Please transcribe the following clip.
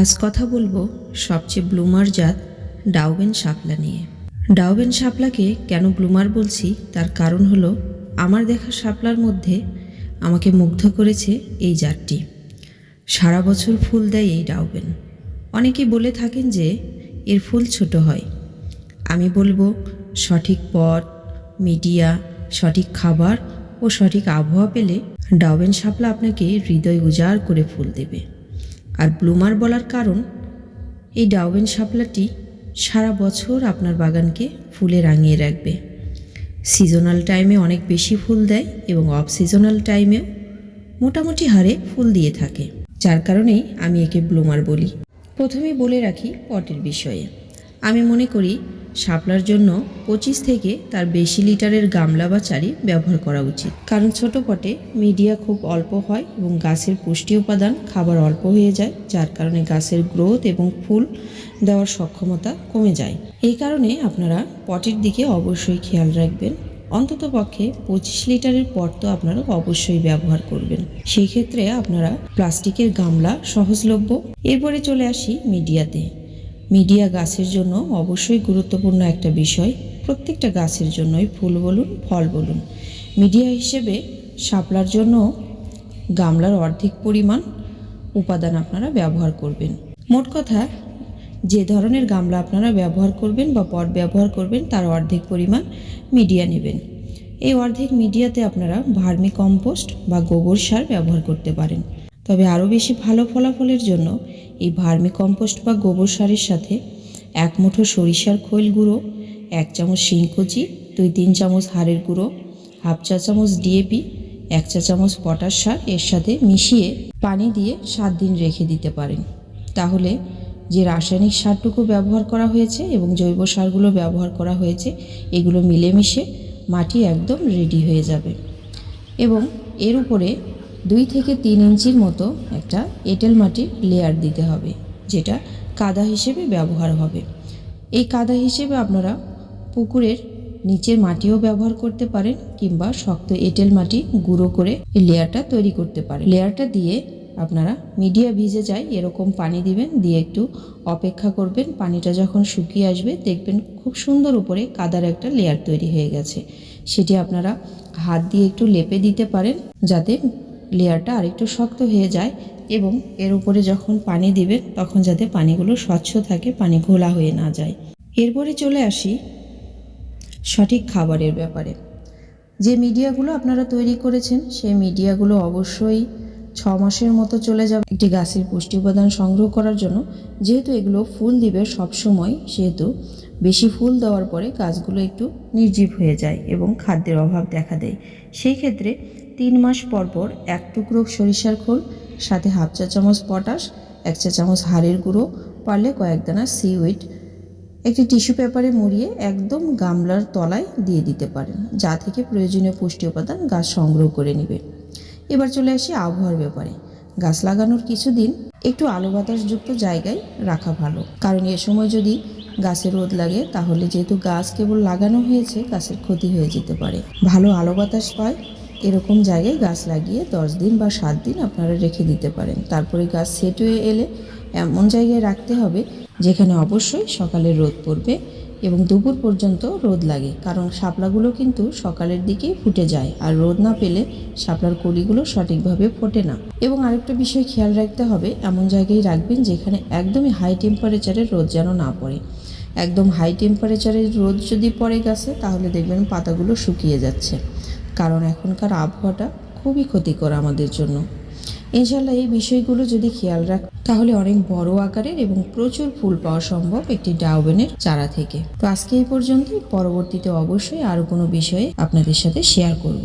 আজ কথা বলব সবচেয়ে ব্লুমার জাত ডাউবেন শাপলা নিয়ে। ডাউবেন শাপলাকে কেন ব্লুমার বলছি? তার কারণ হলো, আমার দেখা শাপলার মধ্যে আমাকে মুগ্ধ করেছে এই জাতটি। সারা বছর ফুল দেয় এই ডাউবেন অনেকে বলে থাকেন যে, এর ফুল ছোট হয়। আমি বলব, সঠিক পথ, মিডিয়া, সঠিক খাবার ও সঠিক আবহাওয়া পেলে ডাউবেন শাপলা আপনাকে হৃদয় উজাড় করে ফুল দেবে। আর ব্লুমার বলার কারণ, এই ডাউবেন শাপলাটি সারা বছর আপনার বাগানকে ফুলে রাঙিয়ে রাখবে। সিজনাল টাইমে অনেক বেশি ফুল দেয় এবং অফ সিজনাল টাইমেও মোটামুটি হারে ফুল দিয়ে থাকে। যার কারণেই আমি একে ব্লুমার বলি। প্রথমে বলে রাখি পটের বিষয়ে। আমি মনে করি শাপলার জন্য পঁচিশ থেকে তার বেশি লিটারের গামলা বা চারি ব্যবহার করা উচিত। কারণ ছোট পটে মিডিয়া খুব অল্প হয় এবং গাছের পুষ্টি উপাদান খাবার অল্প হয়ে যায়, যার কারণে গাছের গ্রোথ এবং ফুল দেওয়ার সক্ষমতা কমে যায়। এই কারণে আপনারা পটের দিকে অবশ্যই খেয়াল রাখবেন। অন্তত পক্ষে পঁচিশ লিটারের পট তো আপনারা অবশ্যই ব্যবহার করবেন। সেই ক্ষেত্রে আপনারা প্লাস্টিকের গামলা সহজলভ্য। এরপরে চলে আসি মিডিয়াতে। মিডিয়া গাছের জন্য অবশ্যই গুরুত্বপূর্ণ একটা বিষয়। প্রত্যেকটা গাছের জন্যই ফুল বলুন, ফল বলুন। মিডিয়া হিসেবে শাপলার জন্য গামলার অর্ধেক পরিমাণ উপাদান আপনারা ব্যবহার করবেন। মোট কথা, যে ধরনের গামলা আপনারা ব্যবহার করবেন বা পট ব্যবহার করবেন, তার অর্ধেক পরিমাণ মিডিয়া নেবেন। এই অর্ধেক মিডিয়াতে আপনারা ভার্মি কম্পোস্ট বা গোবর সার ব্যবহার করতে পারেন। তবে আরও বেশি ভালো ফলাফলের জন্য এই ভার্মি কম্পোস্ট বা গোবর সারের সাথে এক মুঠো সরিষার খৈল গুঁড়ো, এক চামচ শিংকুচি দুই তিন চামচ হাড়ের গুঁড়ো, হাফ চা চামচ ডিএপি এক চা চামচ পটাশ সার এর সাথে মিশিয়ে পানি দিয়ে সাত দিন রেখে দিতে পারেন। তাহলে যে রাসায়নিক সারটুকু ব্যবহার করা হয়েছে এবং জৈব সারগুলো ব্যবহার করা হয়েছে, এগুলো মিলেমিশে মাটি একদম রেডি হয়ে যাবে। এবং এর উপরে দুই থেকে তিন ইঞ্চির মতো একটা এঁটেল মাটির লেয়ার দিতে হবে, যেটা কাদা হিসেবে ব্যবহার হবে। এই কাদা হিসেবে আপনারা পুকুরের নিচের মাটিও ব্যবহার করতে পারেন, কিংবা শক্ত এঁটেল মাটি গুঁড়ো করে এই লেয়ারটা তৈরি করতে পারেন। লেয়ারটা দিয়ে আপনারা মিডিয়া ভিজে যায়, এরকম পানি দিবেন, দিয়ে একটু অপেক্ষা করবেন। পানিটা যখন শুকিয়ে আসবে, দেখবেন খুব সুন্দর উপরে কাদার একটা লেয়ার তৈরি হয়ে গেছে। সেটি আপনারা হাত দিয়ে একটু লেপে দিতে পারেন, যাতে লেয়ারটা আরেকটু শক্ত হয়ে যায় এবং এর উপরে যখন পানি দিবেন তখন যাতে পানিগুলো স্বচ্ছ থাকে, পানি ঘোলা হয়ে না যায়। এরপরে চলে আসি সঠিক খাবারের ব্যাপারে। যে মিডিয়াগুলো আপনারা তৈরি করেছেন, সেই মিডিয়াগুলো অবশ্যই ছ মাসের মতো চলে যাবে। একটি গাছের পুষ্টি উপাদান সংগ্রহ করার জন্য যেহেতু এগুলো ফুল দিবে সব সময় সেহেতু বেশি ফুল দেওয়ার পরে গাছগুলো একটু নির্জীব হয়ে যায় এবং খাদ্যের অভাব দেখা দেয়। সেই ক্ষেত্রে তিন মাস পর পর এক টুকরো সরিষার খোল, সাথে হাফ চা চামচ পটাশ, এক চা চামচ হাড়ের গুঁড়ো, পারলে কয়েক দানা সিউইড একটি টিস্যু পেপারে মুড়িয়ে একদম গামলার তলায় দিয়ে দিতে পারেন, যা থেকে প্রয়োজনীয় পুষ্টি উপাদান গাছ সংগ্রহ করে নেবে। এবার চলে আসি আবহাওয়ার ব্যাপারে। গাছ লাগানোর কিছুদিন একটু আলো বাতাসযুক্ত জায়গায় রাখা ভালো। কারণ এ সময় যদি গাছে রোদ লাগে, তাহলে যেহেতু গাছ কেবল লাগানো হয়েছে, গাছের ক্ষতি হয়ে যেতে পারে। ভালো আলো বাতাস পায় এরকম জায়গায় গাছ লাগিয়ে দশ দিন বা সাত দিন আপনারা রেখে দিতে পারেন। তারপরে গাছ সেট হয়ে এলে এমন জায়গায় রাখতে হবে যেখানে অবশ্যই সকালে রোদ পড়বে এবং দুপুর পর্যন্ত রোদ লাগে। কারণ শাপলাগুলো কিন্তু সকালের দিকেই ফুটে যায় আর রোদ না পেলে শাপলার কলিগুলো সঠিকভাবে ফোটে না। এবং আরেকটা বিষয় খেয়াল রাখতে হবে, এমন জায়গায় রাখবেন যেখানে একদমই হাই টেম্পারেচারের রোদ যেন না পড়ে। একদম হাই টেম্পারেচারের রোদ যদি পড়ে গাছে, তাহলে দেখবেন পাতাগুলো শুকিয়ে যাচ্ছে। কারণ এখনকার আবহাওয়াটা খুবই ক্ষতিকর আমাদের জন্য। ইনশাল্লাহ এই বিষয়গুলো যদি খেয়াল রাখ, তাহলে অনেক বড় আকারের এবং প্রচুর ফুল পাওয়া সম্ভব একটি ডাউবেনের চারা থেকে। তো আজকে এই পর্যন্তই। পরবর্তীতে অবশ্যই আরও কোনো বিষয়ে আপনাদের সাথে শেয়ার করব।